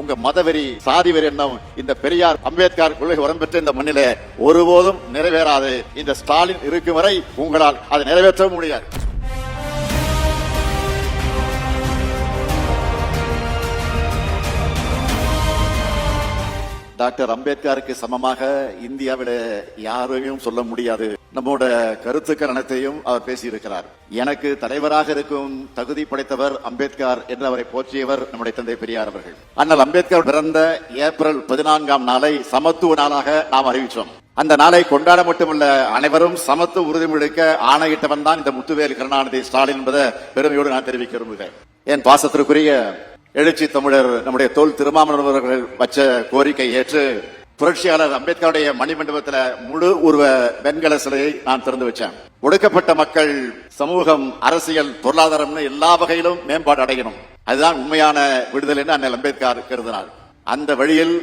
உங்க மதவெறி சாதி வெறி எண்ணம் இந்த பெரியார் அம்பேத்கர் கொள்கை உரம் பெற்ற இந்த மண்ணிலே ஒருபோதும் நிறைவேறாது. இந்த ஸ்டாலின் இருக்கும் வரை உங்களால் அதை நிறைவேற்றவும் முடியாது. டாக்டர் அம்பேத்கருக்கு சமமாக இந்தியாவில யாரையும் சொல்ல முடியாது. நம்மோட கருத்துக்கள் அனைத்தையும் அவர் பேசியிருக்கிறார். எனக்கு தலைவராக இருக்கும் தகுதி படைத்தவர் அம்பேத்கர் என்று அவரை போற்றியவர் நம்முடைய தந்தை பெரியார் அவர்கள். அண்ணல் அம்பேத்கர் பிறந்த ஏப்ரல் பதினான்காம் நாளை சமத்துவ நாளாக நாம் அறிவித்தோம். அந்த நாளை கொண்டாட மட்டுமல்ல அனைவரும் சமத்துவ உறுதிமொழிக்க ஆணையிட்டவன் தான் இந்த முத்துவேல் கருணாநிதி ஸ்டாலின் என்பதை பெருமையோடு நான் தெரிவிக்க விரும்புகிறேன். என் பாசத்திற்குரிய எழுச்சி தமிழர் நம்முடைய தோல் திருமாமலர் அவர்கள் வச்ச கோரிக்கை ஏற்று புரட்சியாளர் அம்பேத்கருடைய மணிமண்டபத்துல முழு உருவ வெண்கல சிலையை நான் திறந்து வச்சேன். ஒடுக்கப்பட்ட மக்கள் சமூகம் அரசியல் பொருளாதாரம்னு எல்லா வகையிலும் மேம்பாடு அடையணும். அதுதான் உண்மையான விடுதலை அண்ணல் அம்பேத்கர் கருதினார். அந்த வழியில்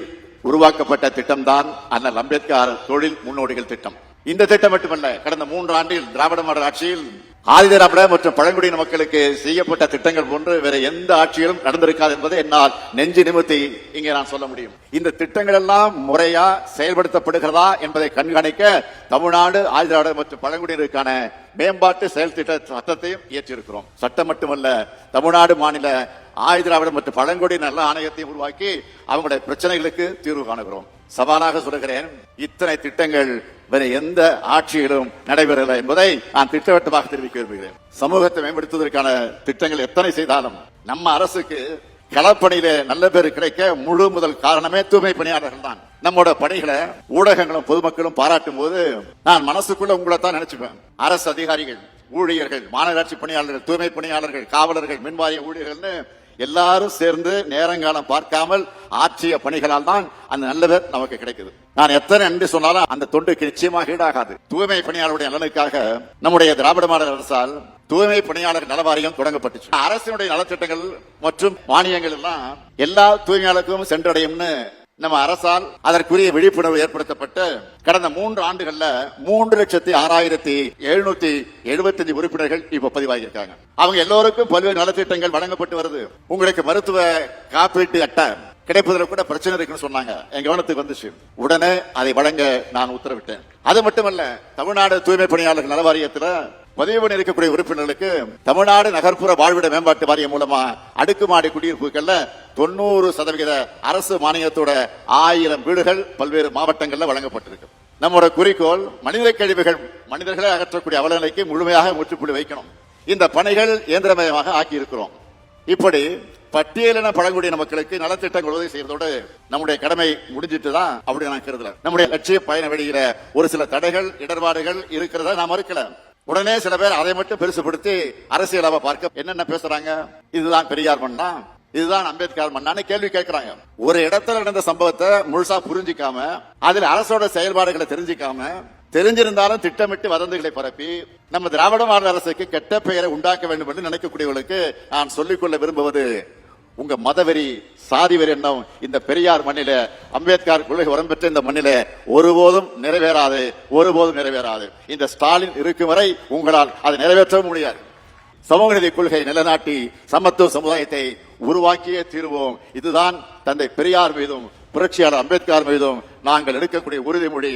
உருவாக்கப்பட்ட திட்டம் தான் அண்ணல் அம்பேத்கர் தொழில் முன்னோடிகள் திட்டம். இந்த திட்டம் மட்டுமல்ல கடந்த மூன்று ஆண்டில் திராவிட மாடல் ஆட்சியில் ஆதிதிராவிட மற்றும் பழங்குடியின மக்களுக்கு செய்யப்பட்ட திட்டங்கள் போன்று வேற எந்த ஆட்சியிலும் நடந்திருக்காது என்பதை என்னால் நெஞ்சு நிமித்தி இங்கே நான் சொல்ல முடியும். இந்த திட்டங்கள் எல்லாம் முறையா செயல்படுத்தப்படுகிறதா என்பதை கண்காணிக்க தமிழ்நாடு ஆதிதிராவிட மற்றும் பழங்குடியினருக்கான மேம்பாட்டு செயல் திட்ட சட்டத்தையும் இயற்றியிருக்கிறோம். சட்டம் மட்டுமல்ல தமிழ்நாடு மாநில ஆயுதிராவிட மற்றும் பழங்குடி நல்ல ஆணையத்தையும் உருவாக்கி அவங்களுடைய பிரச்சனைகளுக்கு தீர்வு காணுகிறோம். சவாலாக சொல்கிறேன் இத்தனை திட்டங்கள் வேற எந்த ஆட்சியிலும் நடைபெறவில்லை என்பதை நான் திட்டவட்டமாக தெரிவிக்க விரும்புகிறேன். சமூகத்தை மேம்படுத்துவதற்கான திட்டங்கள் எத்தனை செய்தாலும் நம்ம அரசுக்கு களப்பணியிலே நல்ல பேர் கிடைக்க முழு முதல் காரணமே தூய்மை பணியாளர்கள் தான். நம்மோட பணிகளை ஊடகங்களும் பொதுமக்களும் பாராட்டும் போது நான் மனசுக்குள்ள உங்களை தான் நினைச்சுப்பேன். அரசு அதிகாரிகள் ஊழியர்கள் மாநகராட்சி பணியாளர்கள் தூய்மை பணியாளர்கள் காவலர்கள் மின்வாரிய ஊழியர்கள்னு எல்லாரும் சேர்ந்து நேரங்காலம் பார்க்காமல் ஆற்றிய பணிகளால் தான் அந்த நல்லது நமக்கு கிடைக்குது. நான் எத்தனை நன்றி சொன்னாலும் அந்த தொண்டுக்கு நிச்சயமாக ஈடாகாது. தூய்மை பணியாளருடைய நலனுக்காக நம்முடைய திராவிட மாடல் அரசால் தூய்மை பணியாளர் நல வாரியம் தொடங்கப்பட்டுச்சு. அரசினுடைய நலத்திட்டங்கள் மற்றும் மானியங்கள் எல்லாம் எல்லா தூய்மையாளருக்கும் சென்றடையும்னு நம்ம அரசால் அதற்குரிய விழிப்புணர்வு ஏற்படுத்தப்பட்டு கடந்த மூன்று ஆண்டுகள்ல மூன்று லட்சத்தி ஆறாயிரத்தி எழுநூத்தி எழுபத்தஞ்சு உறுப்பினர்கள் இப்ப பதிவாகியிருக்காங்க. அவங்க எல்லோருக்கும் பல்வேறு நலத்திட்டங்கள் வழங்கப்பட்டு வருது. உங்களுக்கு மருத்துவ காப்பீட்டு அட்டை கிடைப்பதில் கூட பிரச்சனை இருக்குன்னு சொன்னாங்க. என் கவனத்துக்கு வந்துச்சு. உடனே அதை வழங்க நான் உத்தரவிட்டேன். அது மட்டுமல்ல தமிழ்நாடு தூய்மை பணியாளர்கள் நல பதிவு இருக்கக்கூடிய உறுப்பினர்களுக்கு தமிழ்நாடு நகர்ப்புற வாழ்விட மேம்பாட்டு வாரியம் மூலமா அடுக்குமாடி குடியிருப்புகள்ல தொண்ணூறு சதவிகித அரசு மானியத்தோட ஆயிரம் வீடுகள் பல்வேறு மாவட்டங்கள்ல வழங்கப்பட்டிருக்கு. நம்மோட குறிக்கோள் மனித கழிவுகள் மனிதர்களை அகற்றக்கூடிய அவலநிலைக்கு முழுமையாக முற்றுப்புள்ளி வைக்கணும். இந்த பணிகள் இயந்திரமயமாக ஆக்கி இருக்கிறோம் இப்படி பட்டியலின பழங்குடியின மக்களுக்கு நலத்திட்டங்கள் உதவி செய்வதோடு நம்முடைய கடமை முடிஞ்சிட்டு தான் அப்படி நான் கருதுல நம்முடைய லட்சிய பயண வெளியில ஒரு சில தடைகள் இடர்பாடுகள் இருக்கிறத நான் மறுக்கல. உடனே சில பேர் அதை மட்டும் பெருசுபடுத்தி அரசியலாக பார்க்க என்னென்ன பேசுறாங்க? இதுதான் பெரியார் மண்ணா இதுதான் அம்பேத்கர் மண்ணான்னு கேள்வி கேட்கிறாங்க. ஒரு இடத்துல நடந்த சம்பவத்தை முழுசா புரிஞ்சிக்காம அதில் அரசோட செயல்பாடுகளை தெரிஞ்சிக்காம தெரிஞ்சிருந்தாலும் திட்டமிட்டு வதந்திகளை பரப்பி நம்ம திராவிட மாநில அரசுக்கு கெட்ட பெயரை உண்டாக்க வேண்டும் என்று நினைக்கக்கூடியவர்களுக்கு நான் சொல்லிக்கொள்ள விரும்புவது உங்க மதவெறி சாதி வெறி எண்ணம் இந்த பெரியார் மண்ணில அம்பேத்கர் கொள்கை உரம் பெற்ற இந்த மண்ணில ஒருபோதும் நிறைவேறாது ஒருபோதும் நிறைவேறாது. இந்த ஸ்டாலின் இருக்கும் வரை உங்களால் அதை நிறைவேற்றவும் முடியாது. சமூக நீதி கொள்கை நிலைநாட்டி சமத்துவ சமுதாயத்தை உருவாக்கியே தீர்வோம். இதுதான் தந்தை பெரியார் மீதும் புரட்சியாளர் அம்பேத்கர் மீதும் நாங்கள் எடுக்கக்கூடிய உறுதிமொழி.